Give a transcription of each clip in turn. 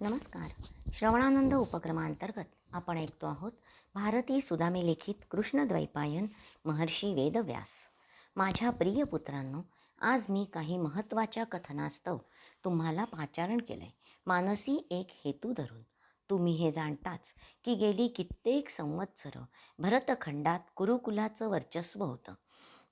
नमस्कार. श्रवणानंद उपक्रमांतर्गत आपण ऐकतो आहोत भारती सुदामे लिखित कृष्णद्वैपायन महर्षी वेदव्यास. माझ्या प्रिय पुत्रांनो आज मी काही महत्त्वाच्या कथनास्तव तुम्हाला पाचारण केलं आहे मानसी एक हेतू धरून. तुम्ही हे जाणताच की गेली कित्येक संवत्सरं भरतखंडात कुरुकुलाचं वर्चस्व होतं.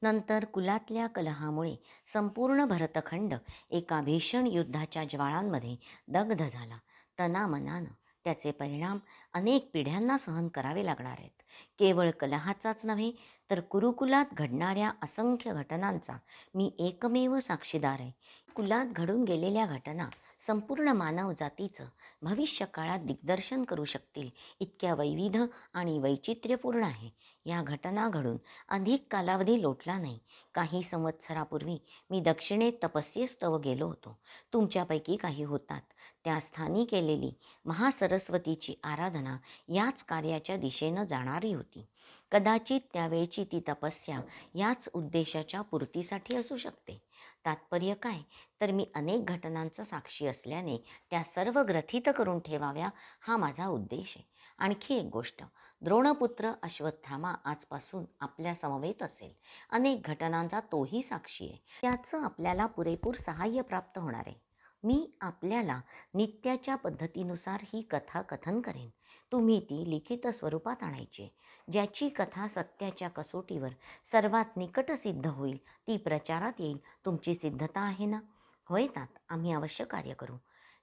नंतर कुलातल्या कलहामुळे संपूर्ण भरतखंड एका भीषण युद्धाच्या ज्वाळांमध्ये दग्ध झाला. तनामनानं त्याचे परिणाम अनेक पिढ्यांना सहन करावे लागणार आहेत. केवळ कलहाचाच नव्हे तर कुरुकुलात घडणाऱ्या असंख्य घटनांचा मी एकमेव साक्षीदार आहे. कुलात घडून गेलेल्या घटना संपूर्ण मानव जातीचं भविष्यकाळात दिग्दर्शन करू शकतील इतक्या वैविध आणि वैचित्र्यपूर्ण आहे. या घटना घडून अधिक कालावधी लोटला नाही. काही संवत्सरापूर्वी मी दक्षिणेत तपस्येस्तव गेलो होतो. तुमच्यापैकी काही होतात. त्या स्थानी केलेली महासरस्वतीची आराधना याच कार्याच्या दिशेनं जाणारी होती. कदाचित त्यावेळची ती तपस्या याच उद्देशाच्या पूर्तीसाठी असू शकते. तात्पर्य काय? तर मी अनेक घटनांचा साक्षी असल्याने त्या सर्व ग्रथित करून ठेवाव्या हा माझा उद्देश आहे. आणखी एक गोष्ट. द्रोणपुत्र अश्वत्थामा आजपासून आपल्या समवेत असेल. अनेक घटनांचा तोही साक्षी आहे. त्याचं आपल्याला पुरेपूर सहाय्य प्राप्त होणार आहे. मी आपल्याला नित्याच्या पद्धतीनुसार ही कथा कथन करेन. तुम्ही ती लिखित स्वरूपात आणायची. ज्याची कथा सत्याच्या कसोटीवर सर्वात निकट सिद्ध होईल ती प्रचारात येईल. तुमची सिद्धता आहे ना? होय तात आम्ही अवश्य कार्य करू.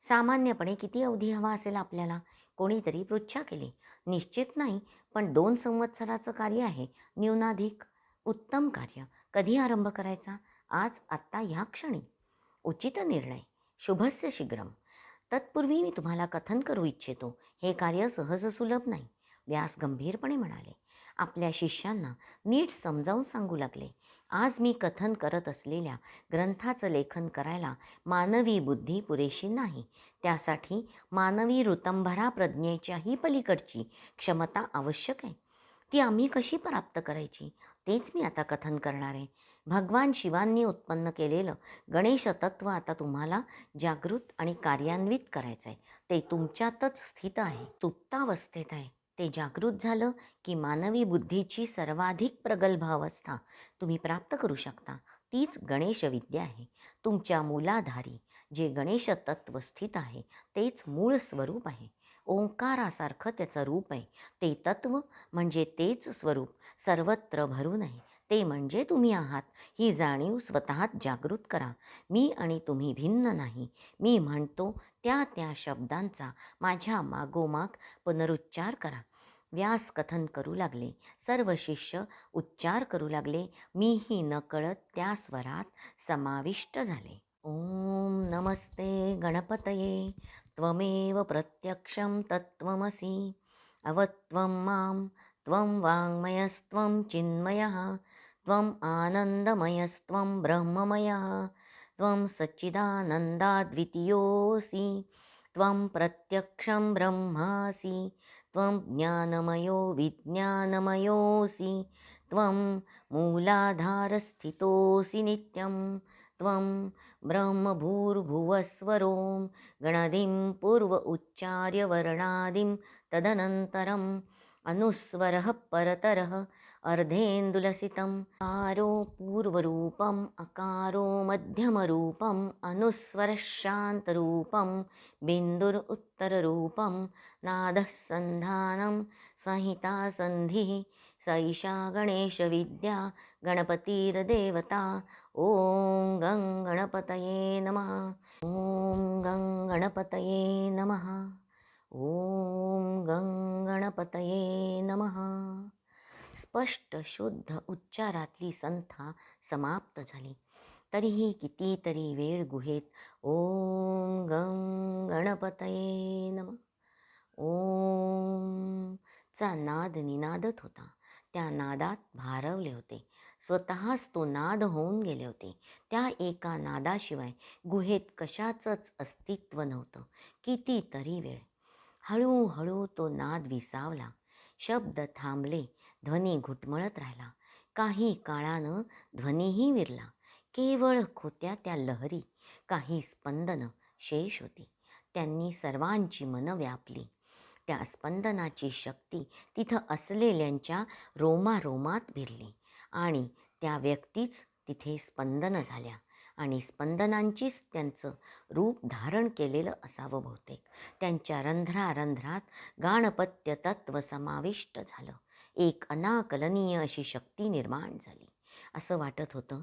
सामान्यपणे किती अवधी हवा असेल आपल्याला? कोणीतरी पृच्छा केली. निश्चित नाही पण दोन संवत्सराचं कार्य आहे. न्यूनाधिक उत्तम कार्य. कधी आरंभ करायचा? आज आत्ता ह्या क्षणी. उचित निर्णय. शुभस्य शीघ्रम. तत्पूर्वी मी तुम्हाला कथन करू इच्छितो. हे कार्य सहज सुलभ नाही व्यास गंभीरपणे म्हणाले. आपल्या शिष्यांना नीट समजावून सांगू लागले. आज मी कथन करत असलेल्या ग्रंथाचं लेखन करायला मानवी बुद्धी पुरेशी नाही. त्यासाठी मानवी ऋतंभरा प्रज्ञेच्याही पलीकडची क्षमता आवश्यक आहे. ती आम्ही कशी प्राप्त करायची? तेच मी आता कथन करणार आहे. भगवान शिवांनी उत्पन्न केलेलं गणेश तत्व आता तुम्हाला जागृत आणि कार्यान्वित करायचं आहे ते तुमच्यातच स्थित आहे. सुप्तावस्थेत आहे. ते जागृत झालं की मानवी बुद्धीची सर्वाधिक प्रगल्भ अवस्था तुम्ही प्राप्त करू शकता. तीच गणेश विद्या आहे. तुमच्या मूलाधारी जे गणेश तत्व स्थित आहे तेच मूळ स्वरूप आहे. ओंकारासारखं त्याचं रूप आहे. ते तत्व म्हणजे तेच स्वरूप. सर्वत्र भरून आहे. ते म्हणजे तुम्ही आहात. ही जाणीव स्वतःत जागृत करा. मी आणि तुम्ही भिन्न नाही. मी म्हणतो त्या त्या शब्दांचा माझ्या मागोमाग पुनरुच्चार करा. व्यास कथन करू लागले. सर्व शिष्य उच्चार करू लागले. मीही नकळत त्या स्वरात समाविष्ट झाले. ओम नमस्ते गणपतये. त्वमेव प्रत्यक्षं तत्त्वमसि. अवत्वं मां. त्वं वाङ्मयस्त्वं चिन्मयः. त्वम् आनन्दमयस्त्वं ब्रह्ममयः त्वं सच्चिदानन्दाद्वितीयोऽसि त्वं प्रत्यक्षं ब्रह्मासि त्वं ज्ञानमयो विज्ञानमयोऽसि त्वं मूलाधारस्थितोऽसि नित्यं त्वं ब्रह्मभूर्भुवस्वरों गणदिं पूर्व उच्चार्य वर्णादिं तदनन्तरम् अनुस्वरः परतरः अर्धेन्दुलसितम् आरो पूर्वरूपम् अकारो मध्यमरूपम् अनुस्वरशान्तरूपं बिन्दुर् उत्तररूपं नादः सन्धानं संहितासन्धिः सैषा गणेशविद्या गणपतिर्देवता ॐ गं गणपतये नमः ॐ गं गणपतये नमः ॐ गं गणपतये नमः। स्पष्ट शुद्ध उच्चारातली संथा समाप्त झाली. तरीही कितीतरी वेळ गुहेत ओम गं गणपतये नम. ओम चा नाद निनादत होता. त्या नादात भारवले होते. स्वतःच तो नाद होऊन गेले होते. त्या एका नादाशिवाय गुहेत कशाचंच अस्तित्व नव्हतं. कितीतरी वेळ. हळूहळू तो नाद विसावला. शब्द थांबले. ध्वनी घुटमळत राहिला. काही काळानं ध्वनीही विरला. केवळ खोत्या त्या लहरी काही स्पंदनं शेष होती. त्यांनी सर्वांची मनं व्यापली. त्या स्पंदनाची शक्ती तिथं असलेल्यांच्या रोमारोमात भिरली आणि त्या व्यक्तीच तिथे स्पंदन झाल्या. आणि स्पंदनांचीच त्यांचं रूप धारण केलेलं असावं बहुतेक. त्यांच्या रंध्रारंध्रात गाणपत्य तत्व समाविष्ट झालं. एक अनाकलनीय अशी शक्ती निर्माण झाली. असं वाटत होतं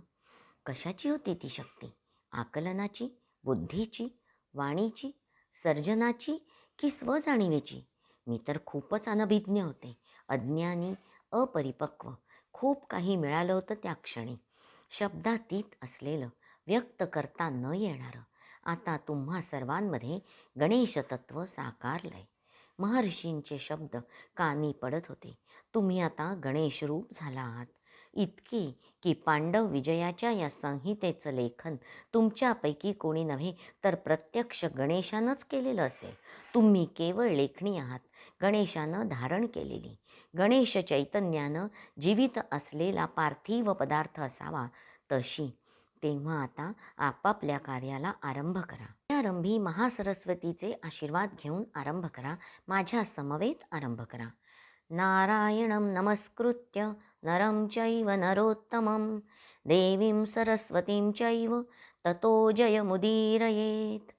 कशाची होती ती शक्ती? आकलनाची बुद्धीची वाणीची सर्जनाची की स्वजाणीवेची? मी तर खूपच अनभिज्ञ होते. अज्ञानी अपरिपक्व खूप काही मिळालं होतं त्या क्षणी. शब्दातीत असलेलं व्यक्त करता न येणारं. आता तुम्हा सर्वांमध्ये गणेशतत्व साकारलंय. महर्षींचे शब्द कानी पडत होते. तुम्ही आता गणेशरूप झाला आहात इतके की पांडव विजयाच्या या संहितेचं लेखन तुमच्यापैकी कोणी नव्हे तर प्रत्यक्ष गणेशानंच केलेलं असेल. तुम्ही केवळ लेखणी आहात. गणेशानं धारण केलेली. गणेश चैतन्यानं जीवित असलेला पार्थिव पदार्थ असावा तशी तेव्हा आता आपापल्या कार्याला आरंभ करा. आरंभी महासरस्वतीचे आशीर्वाद घेऊन आरंभ करा. माझ्या समवेत आरंभ करा. नारायणं नमस्कृत्य नरं चैव नरोत्तमं. देवीं सरस्वतीं चैव ततो जयमुदीरयेत.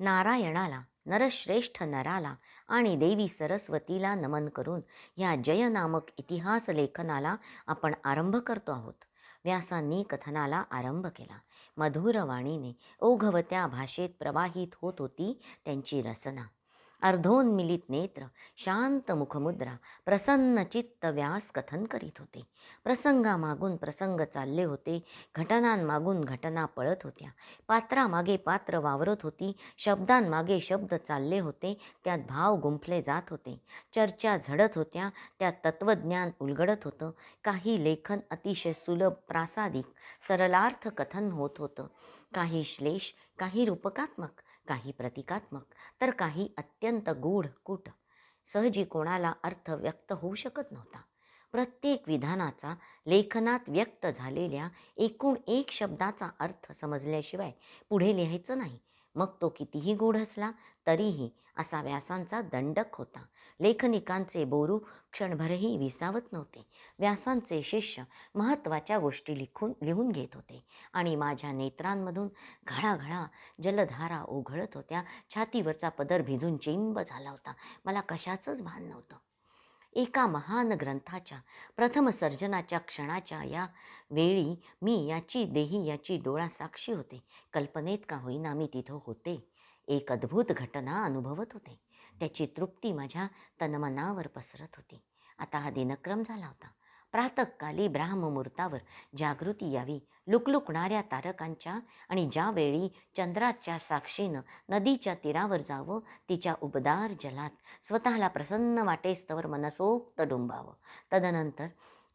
नारायणाला नरश्रेष्ठ नराला आणि देवी सरस्वतीला नमन करून या जय नामक इतिहास लेखनाला आपण आरंभ करतो आहोत. व्यासांनी कथनाला आरंभ केला. मधुर वाणीने ओघवत्या भाषेत प्रवाहित होत होती त्यांची रचना. अर्धोन्मिलित नेत्र शांत मुखमुद्रा प्रसन्न चित्त व्यास कथन करीत होते. प्रसंगामागून प्रसंग चालले होते घटनांमागून घटना पळत होत्या. पात्रामागे पात्र वावरत होती शब्दांमागे शब्द चालले होते त्यात भाव गुंफले जात होते. चर्चा झडत होत्या त्यात तत्त्वज्ञान उलगडत होतं. काही लेखन अतिशय सुलभ प्रासादिक सरलार्थ कथन होत होतं. काही श्लेष काही रूपकात्मक काही प्रतिकात्मक तर काही अत्यंत गूढ कूट. सहजी कोणाला अर्थ व्यक्त होऊ शकत नव्हता. प्रत्येक विधानाचा लेखनात व्यक्त झालेल्या एकूण एक शब्दाचा अर्थ समजल्याशिवाय पुढे लिहायचं नाही. मग तो कितीही गूढ असला तरीही असा व्यासांचा दंडक होता. लेखनिकांचे बोरू क्षणभरही विसावत नव्हते. व्यासांचे शिष्य महत्त्वाच्या गोष्टी लिखून लिहून घेत होते आणि माझ्या नेत्रांमधून घळाघळा जलधारा ओघळत होत्या. छातीवरचा पदर भिजून चिंब झाला होता. मला कशाचंच भान नव्हतं. एका महान ग्रंथाच्या प्रथम सर्जनाच्या क्षणाच्या या वेळी मी याची देही याची डोळा साक्षी होते. कल्पनेत का होईना मी तिथं होते. एक अद्भुत घटना अनुभवत होते. त्याची तृप्ती माझ्या तनमनावर पसरत होती. आता हा दिनक्रम झाला होता. प्रातकाली ब्राह्ममुहूर्तावर जागृती यावी लुकलुकणाऱ्या तारकांच्या आणि ज्यावेळी चंद्राच्या साक्षीनं नदीच्या तीरावर जावं तिच्या उबदार जलात स्वतःला प्रसन्न वाटेस्तवर मनसोक्त डुंबावं. तदनंतर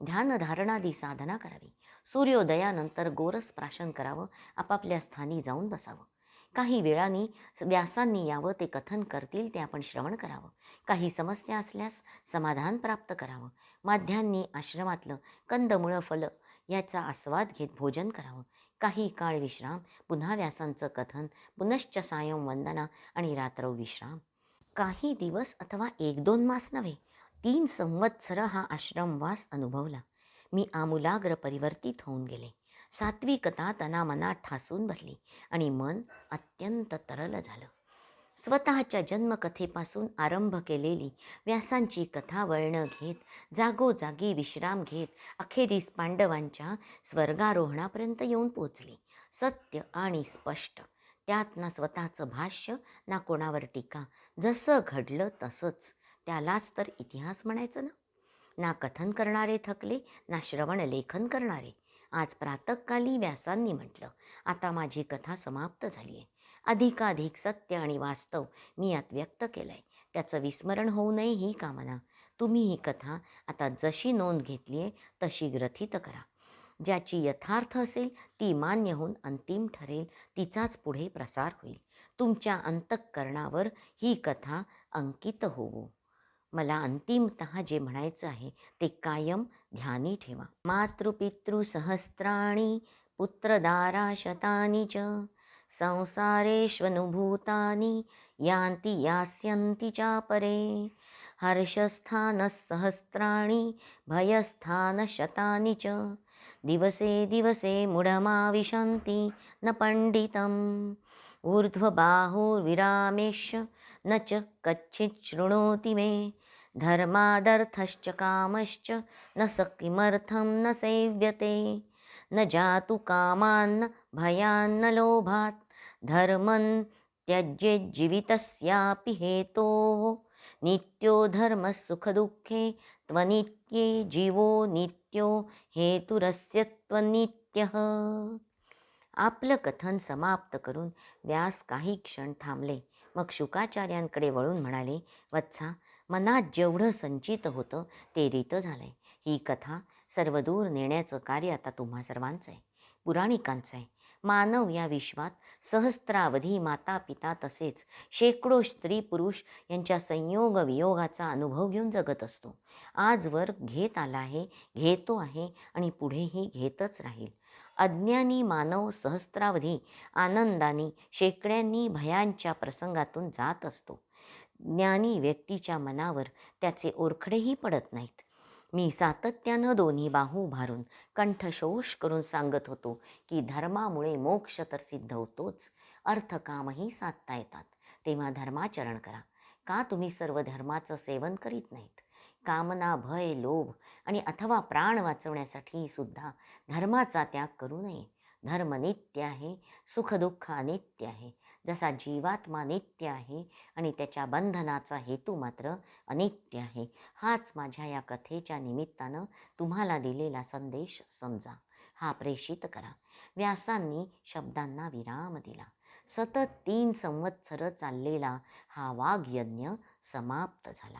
ध्यानधारणादी साधना करावी. सूर्योदयानंतर गोरस प्राशन करावं आपापल्या स्थानी जाऊन बसावं. काही वेळाने व्यासांनी यावं ते कथन करतील ते आपण श्रवण करावं. काही समस्या असल्यास समाधान प्राप्त करावं. माध्यांनी आश्रमातलं कंदमुळं फलं याचा आस्वाद घेत भोजन करावं. काही काळ विश्राम पुन्हा व्यासांचं कथन पुनश्च सायं वंदना आणि रात्रौ विश्राम. काही दिवस अथवा एक दोन मास नव्हे तीन संवत्सर हा आश्रमवास अनुभवला. मी आमूलाग्र परिवर्तित होऊन गेले. सात्विकता तनामनात ठासून भरली आणि मन अत्यंत तरल झालं. स्वतःच्या जन्मकथेपासून आरंभ केलेली व्यासांची कथा वळणं घेत जागोजागी विश्राम घेत अखेरीस पांडवांच्या स्वर्गारोहणापर्यंत येऊन पोचली. सत्य आणि स्पष्ट. त्यात ना स्वतःचं भाष्य ना कोणावर टीका. जसं घडलं तसंच. त्यालाच तर इतिहास म्हणायचं ना? ना कथन करणारे थकले ना श्रवण लेखन करणारे. आज प्रातकाली व्यासांनी म्हटलं आता माझी कथा समाप्त झाली आहे अधिकाधिक सत्य आणि वास्तव मी यात व्यक्त केलं आहे त्याचं विस्मरण होऊ नये ही कामना. तुम्ही ही कथा आता जशी नोंद घेतली आहे तशी ग्रथित करा. ज्याची यथार्थ असेल ती मान्य होऊन अंतिम ठरेल तिचाच पुढे प्रसार होईल. तुमच्या अंतःकरणावर ही कथा अंकित होवो. मला अंतिमत जे म्हणायचं आहे ते कायम ध्यानी ठेवा. मातृपितृसहस्राणि पुत्रदाराशतानि च संसारेष्वनुभूतानि यान्ति यास्यन्ति चापरे। हर्षस्थानसहस्राणि भयस्थानशतानि च दिवसे दिवसे मुढमाविशन्ति न पण्डितम्। ऊर्ध्वबाहोर्विरामेश्य न च कच्चित् शृणोति मे। धर्मादर्थश्च कामश्च न स किमर्थं न सेव्यते। न जातु कामान्न भयान्न लोभात्। धर्मन् त्यज्येज्जीवितस्यापि हेतोः। नित्यो धर्मः सुखदुःखे त्वनित्ये जीवो नित्यो हेतुरस्य त्वनित्यः। आपलं कथन समाप्त करून व्यास काही क्षण थांबले. मग शुकाचार्यांकडे वळून म्हणाले वत्सा मनात जेवढं संचित होतं ते रीत झालंय. ही कथा सर्वदूर नेण्याचं कार्य आता तुम्हा सर्वांचं आहे. पुराणिकांचं आहे. मानव या विश्वात सहस्त्रावधी माता पिता तसेच शेकडो स्त्री पुरुष यांच्या संयोग वियोगाचा अनुभव घेऊन जगत असतो. आजवर घेत आला आहे घेतो आहे आणि पुढेही घेतच राहील. अज्ञानी मानव सहस्त्रावधी आनंदाने शेकड्यांनी भयांच्या प्रसंगातून जात असतो. ज्ञानी व्यक्तीच्या मनावर त्याचे ओरखडेही पडत नाहीत. मी सातत्यानं दोन्ही बाहू उभारून कंठशोष करून सांगत होतो की धर्मामुळे मोक्ष तर सिद्ध होतोच अर्थकामही साधता येतात. तेव्हा धर्माचरण करा. का तुम्ही सर्व धर्माचं सेवन करीत नाहीत? कामना भय लोभ आणि अथवा प्राण वाचवण्यासाठी सुद्धा धर्माचा त्याग करू नये. धर्म नित्य आहे सुखदुःख अनित्य आहे. जसा जीवात्मा नित्य आहे आणि त्याच्या बंधनाचा हेतू मात्र अनित्य आहे हाच माझ्या या कथेच्या निमित्तानं तुम्हाला दिलेला संदेश समजा. हा प्रेषित करा. व्यासांनी शब्दांना विराम दिला. सतत तीन संवत्सर चाललेला हा वाघयज्ञ समाप्त झाला.